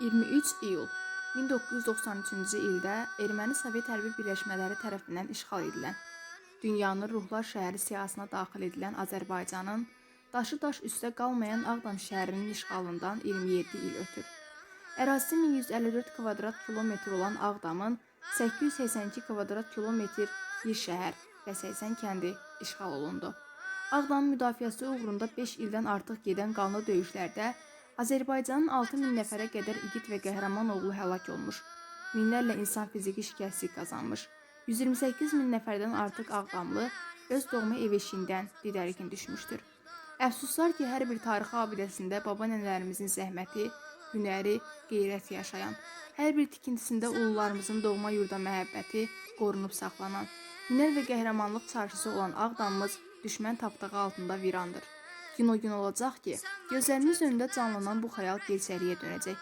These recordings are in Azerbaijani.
23 iyul 1993-cü ildə Erməni Sovet hərbi birləşmələri tərəfindən işğal edilən, dünyanın ruhlar şəhəri siyahısına daxil edilən Azərbaycanın daşı daş üstə qalmayan Ağdam şəhərinin işğalından 27 il ötür. Ərazisi 1154 kvadrat kilometr olan Ağdamın 882 kvadrat kilometr bir şəhər və 80 kəndi işğal olundu. Ağdamın müdafiəsi uğrunda 5 ildən artıq gedən qanlı döyüşlərdə Azərbaycanın 6000 nəfərə qədər igid və qəhrəman oğlu həlak olmuş. Minlərlə insan fiziki şikəstlik qazanmış. 128 min nəfərdən artıq Ağdamlı öz doğma ev eşiyindən didərgin düşmüşdür. Əfsuslar ki, hər bir tarixi abidəsində baba nənələrimizin zəhməti, hünəri, qeyrəti yaşayan, hər bir tikintisində ulularımızın doğma yurda məhəbbəti qorunub saxlanan, hünər və qəhrəmanlıq çarşısı olan Ağdamımız düşmən tapdağı altında virandır. Gün o gün olacaq ki, gözlərimiz önündə canlanan bu xəyal gerçəliyə dönəcək.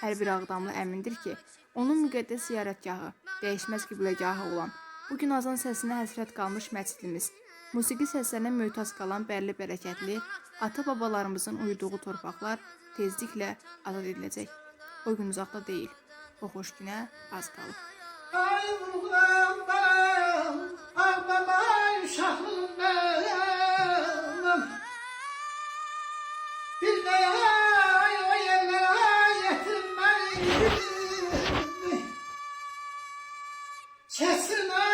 Hər bir Ağdamlı əmindir ki, onun müqəddəs ziyarətgahı, dəyişməz qibləgahı olan, bu gün azan səsinə həsrət qalmış məscidimiz, musiqi səslərinə möhtac qalan bərli bərəkətli, ata-babalarımızın uyuduğu torpaqlar tezliklə azad ediləcək. O gün uzaqda deyil. O xoş günə az qalıb. Ay vurğulam Kesin ha!